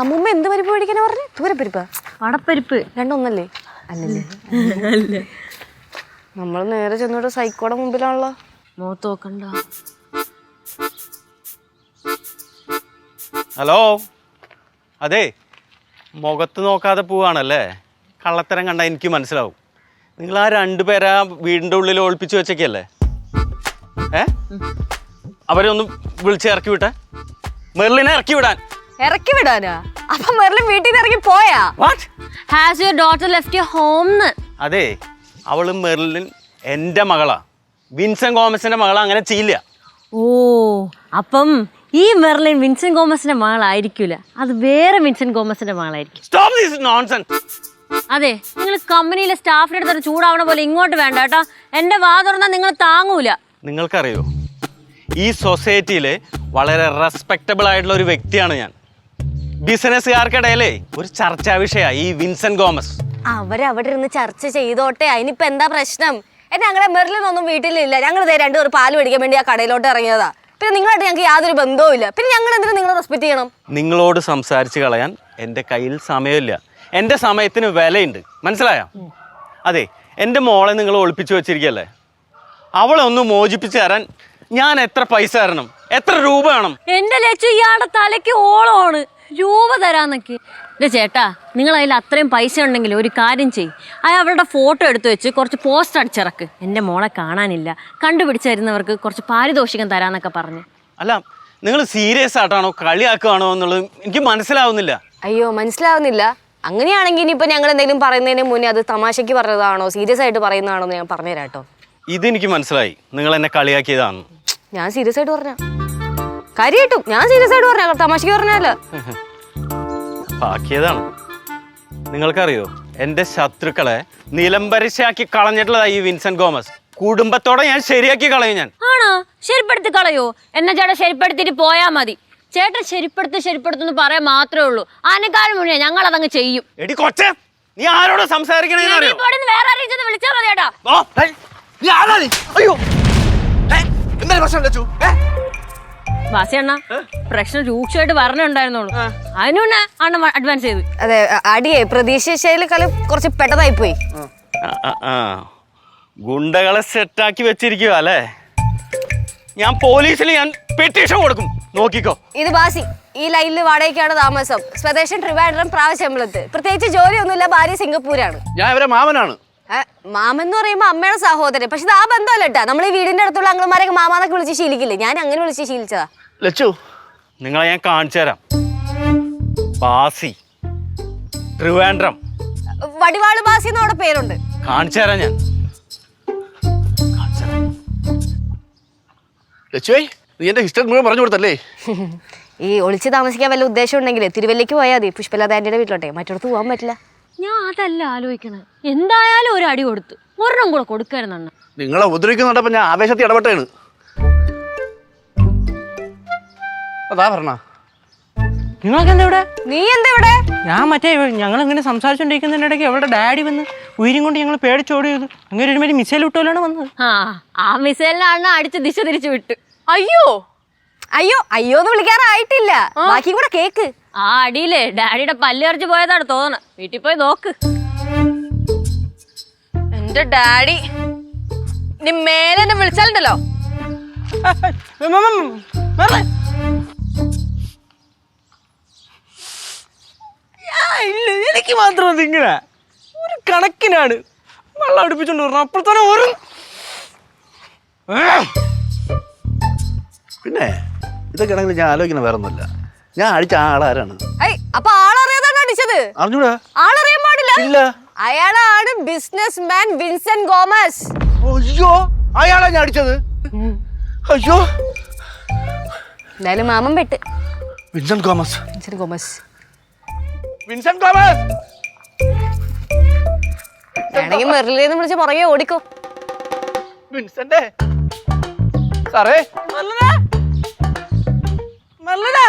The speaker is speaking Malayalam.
അമ്മൂമ്മ എന്ത് പരിപ്പ് മേടിക്കാനാ പറഞ്ഞു? ദൂരപ്പരിപ്പ് വടപ്പരിപ്പ് രണ്ടൊന്നല്ലേ? അല്ലല്ലേ. നമ്മൾ നേരെ ചെന്നോട്ട് സൈക്കോടെ മുമ്പിലാണല്ലോ. മുഖത്ത് നോക്കണ്ട. ഹലോ? അതെ മുഖത്ത് നോക്കാതെ പോവാണല്ലേ? കള്ളത്തരം കണ്ട എനിക്ക് മനസ്സിലാവും. നിങ്ങൾ ആ രണ്ടുപേരെ ആ വീടിന്റെ ഉള്ളിൽ ഒളിപ്പിച്ച് വെച്ചേക്കല്ലേ? ഏ? അവരെ ഒന്ന് വിളിച്ച് ഇറക്കി വിട്ടെ. മെറിലിനെ ഇറക്കി വിടാൻ. ഇറക്കി വിടാനാ? അപ്പൊ മെറിലും വീട്ടിൽ നിന്ന് ഇറങ്ങി പോയാ? What has your daughter left your home അതെ അവൾ മെർലിൻ എന്റെ മകളാ. വിൻസൻ ഗോമസിന്റെ മകളാ അങ്ങനെ ചെയ്യില്ല. ഓ അപ്പം ഈ മെർലിൻ വിൻസൻ ഗോമസിന്റെ മകളായിരിക്കൂല. അത് വേറെ വിൻസൻ ഗോമസിന്റെ മകളായിരിക്കും. സ്റ്റോപ്പ് ദിസ് നോൺസെൻസ് അതെ നിങ്ങൾ കമ്പനിയിലെ സ്റ്റാഫിന്റെ അടുത്ത് ചൂടാവണ പോലെ ഇങ്ങോട്ട് വേണ്ട കേട്ടോ. എന്റെ വാ തുറന്നാൽ നിങ്ങൾ താങ്ങൂല. നിങ്ങൾക്കറിയോ ഈ സൊസൈറ്റിയിലെ വളരെ റെസ്പെക്റ്റബിൾ ആയിട്ടുള്ള ഒരു വ്യക്തിയാണ് ഞാൻ. ബിസിനസ്സുകാർക്കിടയിലേ ഒരു ചർച്ചാ വിഷയമായി ഈ വിൻസൻ ഗോമസ്. അവരവിടെ ഇരുന്ന് ചർച്ച ചെയ്തോട്ടെ. അതിനിപ്പോ എന്താ പ്രശ്നം? എന്നെ ഞങ്ങളുടെ മെറിലൊന്നും വീട്ടിലില്ല. ഞങ്ങൾ ഇതേ രണ്ടുപേർ പാൽ മേടിക്കാൻ വേണ്ടി ആ കടയിലോട്ട് ഇറങ്ങിയതാ. പിന്നെ നിങ്ങളായിട്ട് ഞങ്ങൾക്ക് യാതൊരു ബന്ധവും ഇല്ല പിന്നെ ഞങ്ങൾ എന്തിനാ നിങ്ങളെ റെസ്പെക്ട് ചെയ്യണം? നിങ്ങളോട് സംസാരിച്ച് കളയാൻ എന്റെ കയ്യിൽ സമയമില്ല. എന്റെ സമയത്തിന് വിലയുണ്ട്. മനസ്സിലായോ? അതെ എന്റെ മോളെ നിങ്ങൾ ഒളിപ്പിച്ചു വെച്ചിരിക്കല്ലേ അവളെ ഒന്ന് മോചിപ്പിച്ച് തരാൻ ഞാൻ എത്ര പൈസ തരണം? എത്ര രൂപ വേണം? എന്റെ ലക്ഷ്യം ഇയാളുടെ തലയ്ക്ക് ഓളമാണ്. രൂപ തരാന്നൊക്കെ. എന്റെ ചേട്ടാ നിങ്ങൾ അതിൽ അത്രയും പൈസ ഉണ്ടെങ്കിൽ ഒരു കാര്യം ചെയ്യും. അത് അവരുടെ ഫോട്ടോ എടുത്തു വെച്ച് കുറച്ച് പോസ്റ്റ് അടിച്ചിറക്ക്. എന്റെ മോളെ കാണാനില്ല. കണ്ടുപിടിച്ച് തരുന്നവർക്ക് കുറച്ച് പാരിതോഷികം തരാന്നൊക്കെ പറഞ്ഞു. അല്ല നിങ്ങൾ സീരിയസ് ആയിട്ടാണോ കളിയാക്കുകയാണോ എന്നുള്ളത് എനിക്ക് മനസ്സിലാവുന്നില്ല. അയ്യോ മനസ്സിലാവുന്നില്ല. അങ്ങനെയാണെങ്കിൽ ഇനിയിപ്പോൾ ഞങ്ങൾ എന്തെങ്കിലും പറയുന്നതിന് മുന്നേ അത് തമാശയ്ക്ക് പറഞ്ഞതാണോ സീരിയസ് ആയിട്ട് പറയുന്നതാണോ എന്ന് ഞാൻ പറഞ്ഞുതരാം കേട്ടോ. ഇതെനിക്ക് മനസ്സിലായി. നിങ്ങൾ എന്നെ കളിയാക്കിയതാണ് ഞാൻ സീരിയസ് ആയിട്ട് പറഞ്ഞ കാര്യമായിട്ടും ഞാൻ സീരിയസ് ആയിട്ട് പറഞ്ഞ തമാശക്ക് പറഞ്ഞല്ല ബാക്കിയതാണ്. നിങ്ങൾക്കറിയോ എന്റെ ശത്രുക്കളെ നിലംപരിശാക്കി കളഞ്ഞിട്ടുള്ളതായി ഈ വിൻസെന്റ് ഗോമസ്. കുടുംബത്തോടെ ഞാൻ ശരിയാക്കി കളയും ഞാൻ. ആണോ? ശരിപ്പെടുത്തി കളയോ? എന്നാ ചേട്ടാ ശരിപ്പെടുത്തിട്ട് പോയാ മതി. ചേട്ടൻ ശരിപ്പെടുത്ത് ശരിപ്പെടുത്തുന്ന് പറയാൻ മാത്രമേ ഉള്ളൂ. അതിനേക്കാളും മുന്നേ ഞങ്ങൾ അതങ്ങ് ചെയ്യും. എടി കൊച്ചേ നീ ആരോട് സംസാരിക്കണേന്ന് വേറെ ആരെയും വിളിച്ചാ മതി ചേട്ടാ. നീ ആരാ നീ? അയ്യോ. ഏയ്, എന്താണ് പ്രശ്നം ലച്ചു ഏ? വാസി അണ്ണ പ്രശ്നം രൂക്ഷമായിട്ട് പറഞ്ഞിട്ടുണ്ടായിരുന്നുള്ളൂ അതിനുണ്ട് അണ്ണ അഡ്വാൻസ് ചെയ്തു. അതെ അടിയെ പ്രതീക്ഷിച്ചതിൽ കളി കുറച്ച് പെട്ടതായി പോയി. ഗുണ്ടകളെ സെറ്റാക്കി വെച്ചിരിക്കുക അല്ലേ? ഞാൻ പോലീസിൽ ഞാൻ പെറ്റീഷൻ കൊടുക്കും. നോക്കിക്കോ. ഇത് ബാസി ഈ ലൈനിൽ വാടകയ്ക്കാണ് താമസം. സ്വദേശം ട്രിവാൻഡ്രം പ്രാവശ്യമ്പലത്ത് പ്രത്യേകിച്ച് ജോലിയൊന്നുമില്ല ഭാര്യ സിംഗപ്പൂരാണ്. ഞാൻ ഇവരെ മാമനാണ്. മാമൻ എന്ന് പറയുമ്പോൾ അമ്മയുടെ സഹോദരൻ. പക്ഷെ ഇത് ആ ബന്ധമല്ല കേട്ടാ നമ്മൾ ഈ വീടിന്റെ അടുത്തുള്ള അംഗന്മാരൊക്കെ മാമാന്നൊക്കെ വിളിച്ച് ശീലിക്കില്ലേ? ഞാൻ അങ്ങനെ വിളിച്ച് ശീലിച്ചതാ. ലച്ചു നിങ്ങളെ ഞാൻ കാണിച്ചു തരാം. ബാസി. ട്രിവാൻഡ്രം വടിവാൾ ബാസി എന്നവിടെ പേരുണ്ട്. കാണിച്ചു തരാം ഞാൻ. കാണിച്ചു തരാം. ലച്ചുവേ നീ എന്റെ ഹിസ്റ്ററി മുഴുവൻ പറഞ്ഞു കൊടുത്തല്ലേ? ഈ ഒളിച്ച് താമസിക്കാൻ വല്ല ഉദ്ദേശം ഉണ്ടെങ്കിൽ തിരുവല്ലയ്ക്ക് പോയാൽ മതി. പുഷ്പലത ആന്റിയുടെ വീട്ടിലോട്ടെ. മറ്റിടത്ത് പോകാൻ പറ്റില്ല. ഞാൻ അതല്ല ആലോചിക്കണത് എന്തായാലും ഒരു അടി കൊടുത്തു. ഒരെണ്ണം കൂടെ കൊടുക്കരുതെണ്ണ നിങ്ങളെ ഉപദ്രവിക്കുന്നുണ്ടപ്പോ ഞാൻ ആവേശത്തിൽ ഇടപെട്ടാണ്. അതാ പറഞ്ഞ നിങ്ങൾക്ക് എന്താ ഇവിടെ നീ എന്താ ഇവിടെ ഞാൻ മറ്റേ ഞങ്ങൾ ഇങ്ങനെ സംസാരിച്ചോണ്ടിരിക്കുന്നതിനിടയ്ക്ക് അവളുടെ ഡാഡി വന്ന് ഉയരും കൊണ്ട് ഞങ്ങൾ പേടിച്ചോടി ചെയ്തു അങ്ങനെ ഒരു മാതിരി മിസൈൽ വിട്ടോലാണ് വന്നത്. ആ ആ മിസൈലിനാണ് അടിച്ച് ദിശ തിരിച്ചു വിട്ടു. അയ്യോ. അയ്യോ അയ്യോ എന്ന് വിളിക്കാറായിട്ടില്ല ബാക്കി കൂടെ കേക്ക്. ആ അടിയിലെ ഡാഡിയുടെ പല്ലിറച്ച് പോയതാണ് തോന്നണം. വീട്ടിൽ പോയി നോക്ക്. എന്റെ ഡാഡി. ഇനി മേലെ എന്നെ വിളിച്ചാലുണ്ടല്ലോ. ഇല്ല എനിക്ക് മാത്രം അതിങ്ങനെ ഒരു കണക്കിനാണ്. വെള്ളം അടുപ്പിച്ചോണ്ട് വരണം. അപ്പോൾ തന്നെ ഒരു പിന്നെ ഇതൊക്കെ ആണെങ്കിൽ ഞാൻ ആലോചിക്കണം വേറെ ഒന്നുമില്ല ഞാൻ അടിച്ച ആളാരാണ്? അപ്പൊ ആളറിയാതാണ് അടിച്ചത് അറിഞ്ഞൂടാ. ആളറിയാൻ പാടില്ല? ഇല്ല. അയാളാണ് ബിസിനസ് മാൻ വിൻസെന്റ് ഗോമസ് അയ്യോ അയാളാ ഞാൻ അടിച്ചത്. അയ്യോ. എന്തായാലും മാമൻ പെട്ട്. Vincent Gomez Vincent Gomez Vincent Gomez വേണമെങ്കിൽ മെറിലെന്ന് വിളിച്ച് പുറകെ ഓടിക്കോ. വിൻസെന്റ് സാറേ. നല്ലതാ നല്ലതാ